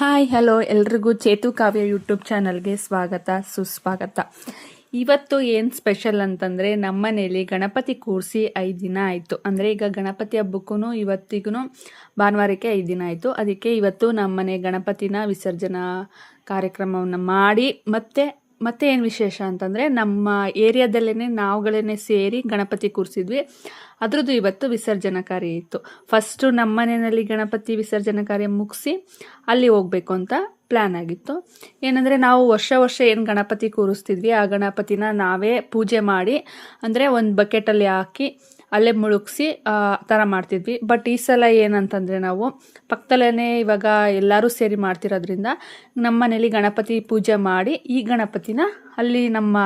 Hi, hello, ಎಲ್ರಿಗೂ ಚೇತು ಕಾವ್ಯ YouTube ಚಾನಲ್ಗೆ ಸ್ವಾಗತ, ಸುಸ್ವಾಗತ. ಇವತ್ತು ಏನು ಸ್ಪೆಷಲ್ ಅಂತಂದರೆ ಮನೆಯಲ್ಲಿ ಗಣಪತಿ ಕೂರಿಸಿ ಐದು ದಿನ ಆಯಿತು. ಅಂದರೆ ಈಗ ಗಣಪತಿ ಹಬ್ಬಕ್ಕೂ ಇವತ್ತಿಗೂ ಭಾನುವಾರಕ್ಕೆ ಐದು ದಿನ ಆಯಿತು. ಅದಕ್ಕೆ ಇವತ್ತು ನಮ್ಮ ಮನೆ ಗಣಪತಿನ ವಿಸರ್ಜನಾ ಕಾರ್ಯಕ್ರಮವನ್ನು ಮಾಡಿ ಮತ್ತೆ ಮತ್ತೆ ಏನು ವಿಶೇಷ ಅಂತಂದರೆ ನಮ್ಮ ಏರಿಯಾದಲ್ಲೇ ನಾವುಗಳೇ ಸೇರಿ ಗಣಪತಿ ಕೂರಿಸಿದ್ವಿ. ಅದರದ್ದು ಇವತ್ತು ವಿಸರ್ಜನಾ ಕಾರ್ಯ ಇತ್ತು. ಫಸ್ಟು ನಮ್ಮ ಮನೆಯಲ್ಲಿ ಗಣಪತಿ ವಿಸರ್ಜನಾ ಕಾರ್ಯ ಮುಗಿಸಿ ಅಲ್ಲಿ ಹೋಗಬೇಕು ಅಂತ ಪ್ಲ್ಯಾನ್ ಆಗಿತ್ತು. ಏನಂದರೆ ನಾವು ವರ್ಷ ವರ್ಷ ಏನು ಗಣಪತಿ ಕೂರಿಸ್ತಿದ್ವಿ, ಆ ಗಣಪತಿನ ನಾವೇ ಪೂಜೆ ಮಾಡಿ ಅಂದರೆ ಒಂದು ಬಕೆಟಲ್ಲಿ ಹಾಕಿ ಅಲ್ಲೇ ಮುಳುಗಿಸಿ, ಆ, ಥರ ಮಾಡ್ತಿದ್ವಿ. ಬಟ್ ಈ ಸಲ ಏನಂತಂದರೆ ನಾವು ಪಕ್ಕದಲ್ಲೇ ಇವಾಗ ಎಲ್ಲರೂ ಸೇರಿ ಮಾಡ್ತಿರೋದ್ರಿಂದ ನಮ್ಮ ಮನೇಲಿ ಗಣಪತಿ ಪೂಜೆ ಮಾಡಿ ಈ ಗಣಪತಿನ ಅಲ್ಲಿ ನಮ್ಮ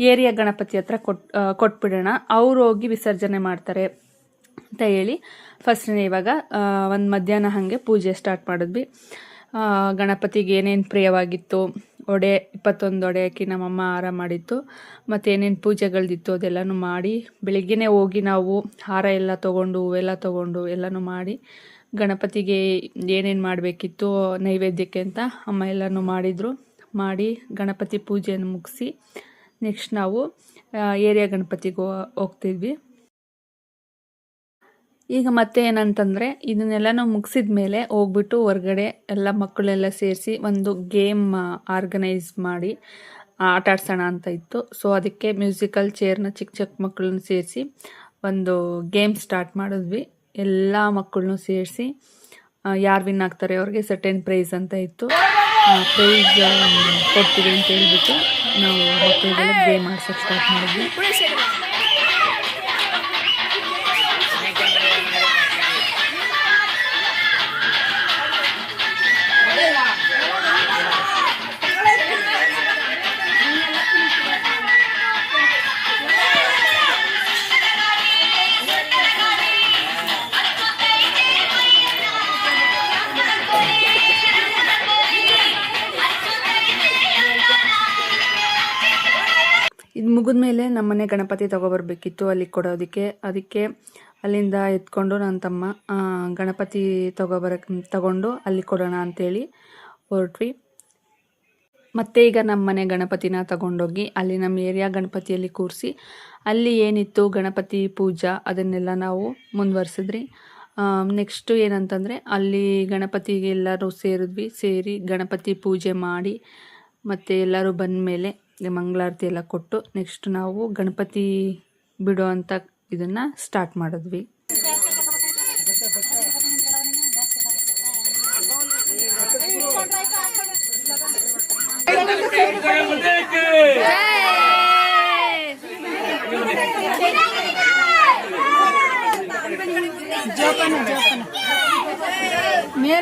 ಏರಿಯಾ ಗಣಪತಿ ಹತ್ರ ಕೊಟ್ ಕೊಟ್ಬಿಡೋಣ. ಅವ್ರು ಹೋಗಿ ವಿಸರ್ಜನೆ ಮಾಡ್ತಾರೆ ಅಂತ ಹೇಳಿ ಫಸ್ಟ್ನೇ ಇವಾಗ ಒಂದು ಮಧ್ಯಾಹ್ನ ಹಾಗೆ ಪೂಜೆ ಸ್ಟಾರ್ಟ್ ಮಾಡಿದ್ವಿ. ಗಣಪತಿಗೆ ಏನೇನು ಪ್ರಿಯವಾಗಿತ್ತು ಒಡೆ, ಇಪ್ಪತ್ತೊಂದು ಒಡೆ ಹಾಕಿ ನಮ್ಮಮ್ಮ ಹಾರ ಮಾಡಿತ್ತು. ಮತ್ತು ಏನೇನು ಪೂಜೆಗಳದಿತ್ತು ಅದೆಲ್ಲನೂ ಮಾಡಿ, ಬೆಳಿಗ್ಗೆನೇ ಹೋಗಿ ನಾವು ಹಾರ ಎಲ್ಲ ತೊಗೊಂಡು, ಹೂವೆಲ್ಲ ತೊಗೊಂಡು ಎಲ್ಲನೂ ಮಾಡಿ, ಗಣಪತಿಗೆ ಏನೇನು ಮಾಡಬೇಕಿತ್ತು ನೈವೇದ್ಯಕ್ಕೆ ಅಂತ ಅಮ್ಮ ಎಲ್ಲನೂ ಮಾಡಿದರು. ಮಾಡಿ ಗಣಪತಿ ಪೂಜೆಯನ್ನು ಮುಗಿಸಿ ನೆಕ್ಸ್ಟ್ ನಾವು ಏರಿಯಾ ಗಣಪತಿಗೆ ಹೋಗ್ತಿದ್ವಿ. ಈಗ ಮತ್ತೆ ಏನಂತಂದರೆ, ಇದನ್ನೆಲ್ಲನೂ ಮುಗಿಸಿದ ಮೇಲೆ ಹೋಗ್ಬಿಟ್ಟು ಹೊರಗಡೆ ಎಲ್ಲ ಮಕ್ಕಳೆಲ್ಲ ಸೇರಿಸಿ ಒಂದು ಗೇಮ್ ಆರ್ಗನೈಸ್ ಮಾಡಿ ಆಟ ಆಡ್ಸೋಣ ಅಂತ ಇತ್ತು. ಸೊ ಅದಕ್ಕೆ ಮ್ಯೂಸಿಕಲ್ ಚೇರ್ನ ಚಿಕ್ಕ ಚಿಕ್ಕ ಮಕ್ಕಳನ್ನ ಸೇರಿಸಿ ಒಂದು ಗೇಮ್ ಸ್ಟಾರ್ಟ್ ಮಾಡಿದ್ವಿ. ಎಲ್ಲ ಮಕ್ಕಳನ್ನೂ ಸೇರಿಸಿ ಯಾರು ವಿನ್ ಆಗ್ತಾರೆ ಅವ್ರಿಗೆ ಸರ್ಟೆನ್ ಪ್ರೈಸ್ ಅಂತ ಇತ್ತು. ಪ್ರೈಸ್ ಕೊಡ್ತೀವಿ ಅಂತ ಹೇಳ್ಬಿಟ್ಟು ನಾವು ಮಕ್ಕಳಿಗೆಲ್ಲ ಗೇಮ್ ಆಡ್ಸೋಕ್ಕೆ ಸ್ಟಾರ್ಟ್ ಮಾಡಿದ್ವಿ. ಇದು ಮುಗಿದ ಮೇಲೆ ನಮ್ಮನೆ ಗಣಪತಿ ತೊಗೊಬರ್ಬೇಕಿತ್ತು ಅಲ್ಲಿ ಕೊಡೋದಕ್ಕೆ. ಅದಕ್ಕೆ ಅಲ್ಲಿಂದ ಎತ್ಕೊಂಡು ನನ್ನ ತಮ್ಮ ಗಣಪತಿ ತಗೋಬರ ತಗೊಂಡು ಅಲ್ಲಿ ಕೊಡೋಣ ಅಂತೇಳಿ ಹೊರಟ್ವಿ. ಮತ್ತೆ ಈಗ ನಮ್ಮ ಮನೆ ಗಣಪತಿನ ತಗೊಂಡೋಗಿ ಅಲ್ಲಿ ನಮ್ಮ ಏರಿಯಾ ಗಣಪತಿಯಲ್ಲಿ ಕೂರಿಸಿ ಅಲ್ಲಿ ಏನಿತ್ತು ಗಣಪತಿ ಪೂಜಾ ಅದನ್ನೆಲ್ಲ ನಾವು ಮುಂದುವರ್ಸಿದ್ರಿ. ನೆಕ್ಸ್ಟು ಏನಂತಂದರೆ ಅಲ್ಲಿ ಗಣಪತಿಗೆ ಎಲ್ಲರೂ ಸೇರಿದ್ವಿ, ಸೇರಿ ಗಣಪತಿ ಪೂಜೆ ಮಾಡಿ ಮತ್ತು ಎಲ್ಲರೂ ಬಂದ ಮೇಲೆ ಮಂಗಳಾರತಿ ಎಲ್ಲ ಕೊಟ್ಟು ನೆಕ್ಸ್ಟ್ ನಾವು ಗಣಪತಿ ಬಿಡೋ ಅಂತ ಇದನ್ನ ಸ್ಟಾರ್ಟ್ ಮಾಡಿದ್ವಿ.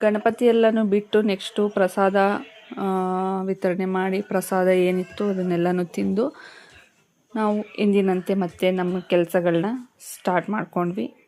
ಗಣಪತಿ ಎಲ್ಲನೂ ಬಿಟ್ಟು ನೆಕ್ಸ್ಟು ಪ್ರಸಾದ ವಿತರಣೆ ಮಾಡಿ ಪ್ರಸಾದ ಏನಿತ್ತು ಅದನ್ನೆಲ್ಲನೂ ತಿಂದು ನಾವು ಎಂದಿನಂತೆ ಮತ್ತೆ ನಮ್ಮ ಕೆಲಸಗಳನ್ನ ಸ್ಟಾರ್ಟ್ ಮಾಡ್ಕೊಂಡ್ವಿ.